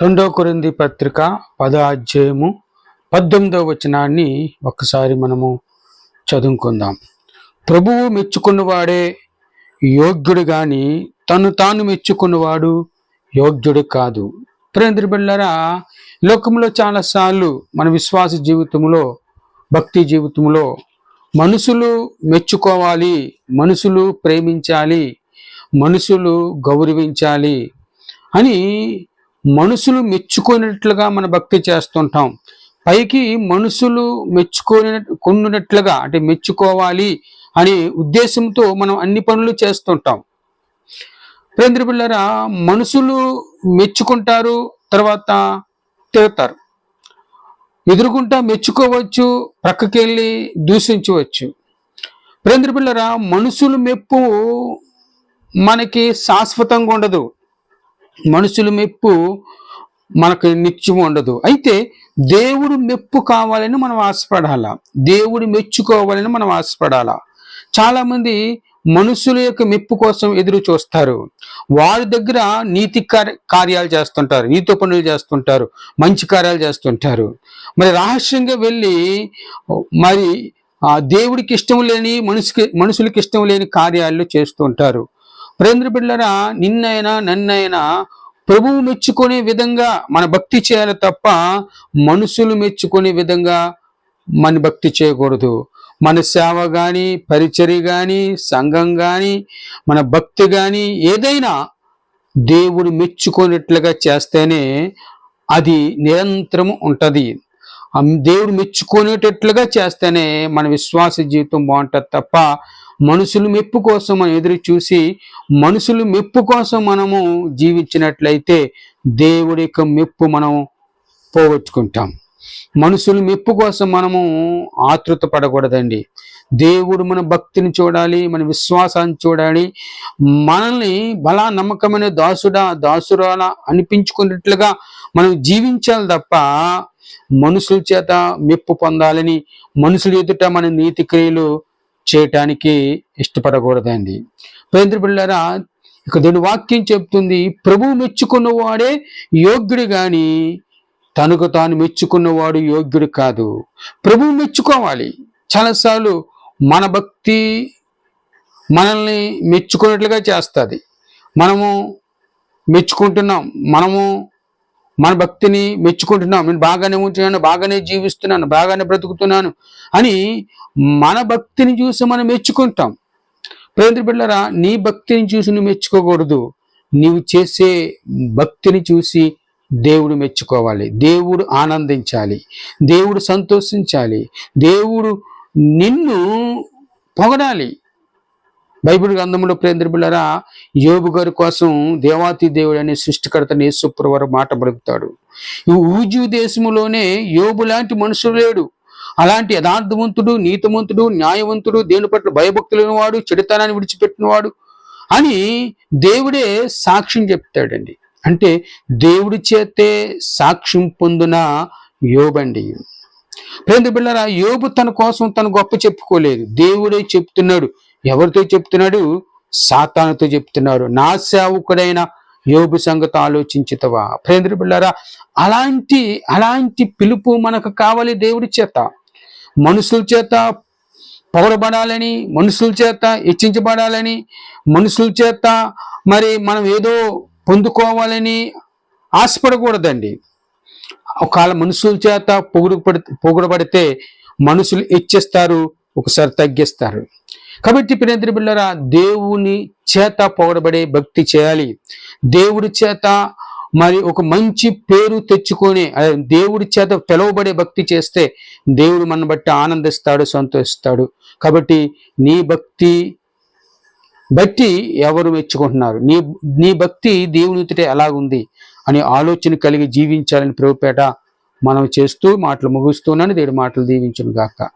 రెండో కొరింది పత్రిక పదో అధ్యాయము పద్దెనిమిదవ వచనాన్ని ఒక్కసారి మనము చదువుకుందాం. ప్రభువు మెచ్చుకున్నవాడే యోగ్యుడు గాని తను తాను మెచ్చుకున్నవాడు యోగ్యుడు కాదు. ప్రేంద్ర బిళ్ళరా లోకంలో చాలాసార్లు మన విశ్వాస జీవితంలో భక్తి జీవితంలో మనుషులు మెచ్చుకోవాలి మనుషులు ప్రేమించాలి మనుషులు గౌరవించాలి అని మనుషులు మెచ్చుకునేట్లుగా మన భక్తి చేస్తుంటాం. పైకి మనుషులు మెచ్చుకొని కొన్నట్లుగా అంటే మెచ్చుకోవాలి అనే ఉద్దేశంతో మనం అన్ని పనులు చేస్తుంటాం. ప్రేంద్ర పిల్లరా మనుషులు మెచ్చుకుంటారు తర్వాత తిడతారు. ఎదురుకుంటా మెచ్చుకోవచ్చు ప్రక్కకెళ్ళి దూషించవచ్చు. ప్రేంద్ర పిల్లరా మనుషులు మెప్పు మనకి శాశ్వతంగా ఉండదు. మనుషుల మెప్పు మనకు నిత్యం ఉండదు. అయితే దేవుడు మెప్పు కావాలని మనం ఆశపడాలా. దేవుడు మెచ్చుకోవాలని మనం ఆశపడాలా. చాలామంది మనుషుల యొక్క మెప్పు కోసం ఎదురు చూస్తారు. వారి దగ్గర నీతి కార్య కార్యాలు చేస్తుంటారు. నీతి పనులు చేస్తుంటారు. మంచి కార్యాలు చేస్తుంటారు. మరి రహస్యంగా వెళ్ళి మరి ఆ దేవుడికి ఇష్టం లేని మనుషుకి మనుషులకి ఇష్టం లేని కార్యాలు చేస్తుంటారు. ప్రేంద్ర బిడ్డరా నిన్నైనా నన్నైనా ప్రభువు మెచ్చుకునే విధంగా మన భక్తి చేయాలి తప్ప మనుషులు మెచ్చుకునే విధంగా మన భక్తి చేయకూడదు. మన సేవ కానీ పరిచర్య కానీ సంఘం కానీ మన భక్తి కానీ ఏదైనా దేవుడు మెచ్చుకునేట్లుగా చేస్తేనే అది నిరంతరం ఉంటుంది. దేవుడు మెచ్చుకునేటట్లుగా చేస్తేనే మన విశ్వాస జీవితం బాగుంటుంది తప్ప మనుషుల మెప్పు కోసం మనం ఎదురు చూసి మనుషులు మెప్పు కోసం మనము జీవించినట్లయితే దేవుడి యొక్క మెప్పు మనం పోగొట్టుకుంటాం. మనుషులు మెప్పు కోసం మనము ఆతృత పడకూడదండి. దేవుడు మన భక్తిని చూడాలి మన విశ్వాసాన్ని చూడాలి. మనల్ని బలా నమ్మకమైన దాసుడా దాసురాల అనిపించుకున్నట్లుగా మనం జీవించాలి తప్ప మనుషుల చేత మెప్పు పొందాలని మనుషులు ఎదుట మన నీతి క్రియలు చేయటానికి ఇష్టపడకూడదండి. పేంద్ర ఇక దీని వాక్యం చెప్తుంది ప్రభువు మెచ్చుకున్నవాడే యోగ్యుడు గాని తనకు తాను మెచ్చుకున్నవాడు యోగ్యుడు కాదు. ప్రభువు మెచ్చుకోవాలి. చాలాసార్లు మన భక్తి మనల్ని మెచ్చుకున్నట్లుగా చేస్తుంది. మనము మెచ్చుకుంటున్నాం మనము మన భక్తిని మెచ్చుకుంటున్నాం. నేను బాగానే ఉంటున్నాను బాగానే జీవిస్తున్నాను బాగానే బ్రతుకుతున్నాను అని మన భక్తిని చూసి మనం మెచ్చుకుంటాం. ప్రేంద్ర బిళ్ళరా నీ భక్తిని చూసి నువ్వు మెచ్చుకోకూడదు. నీవు చేసే భక్తిని చూసి దేవుడు మెచ్చుకోవాలి. దేవుడు ఆనందించాలి. దేవుడు సంతోషించాలి. దేవుడు నిన్ను పొగడాలి. బైబిల్ గ్రంథంలో ప్రేంద్ర యోబు గారి కోసం దేవాతి దేవుడు అనే సృష్టికర్త యేసుప్ర వారు మాట పలుకుతాడు. ఈ ఊజు దేశంలోనే యోబు లాంటి మనుషులు లేడు. అలాంటి యథార్థవంతుడు నీతివంతుడు న్యాయవంతుడు దేవుని పట్ల భయభక్తులైన వాడు చెడుతనాన్ని విడిచిపెట్టినవాడు అని దేవుడే సాక్ష్యం చెప్తాడండి. అంటే దేవుడి చేతే సాక్ష్యం పొందిన యోబండి. ప్రేంద్ర బిళ్ళరా యోబు తన కోసం తను గొప్ప చెప్పుకోలేదు. దేవుడే చెప్తున్నాడు ఎవరితో చెప్తున్నాడు? సాతానుతో చెప్తున్నారు. నా సేవకుడైన యోబు సంగతి ఆలోచించుతవా? ప్రేంద్ర బిళ్ళారా అలాంటి అలాంటి పిలుపు మనకు కావాలి దేవుడి చేత. మనుషుల చేత పొగడబడాలని మనుషుల చేత హెచ్చించబడాలని మనుషుల చేత మరి మనం ఏదో పొందుకోవాలని ఆశపడకూడదండి. ఒకవేళ మనుషుల చేత పొగుడు పొగడబడితే మనుషులు హెచ్చిస్తారు ఒకసారి తగ్గిస్తారు. కాబట్టి ప్రేంద్ర బిళ్ళరా దేవుని చేత పొగడబడే భక్తి చేయాలి. దేవుడి చేత మరి ఒక మంచి పేరు తెచ్చుకొని దేవుడి చేత పిలువబడే భక్తి చేస్తే దేవుడు మన బట్టి ఆనందిస్తాడు సంతోషిస్తాడు. కాబట్టి నీ భక్తి బట్టి ఎవరు మెచ్చుకుంటున్నారు? నీ నీ భక్తి దేవుని ఎదుట ఎలాగుంది? అనే ఆలోచన కలిగి జీవించాలని ప్రభుపేట మనం చేస్తూ మాటలు ముగిస్తున్నాను. దేవుడి మాటలు దీవించును గాక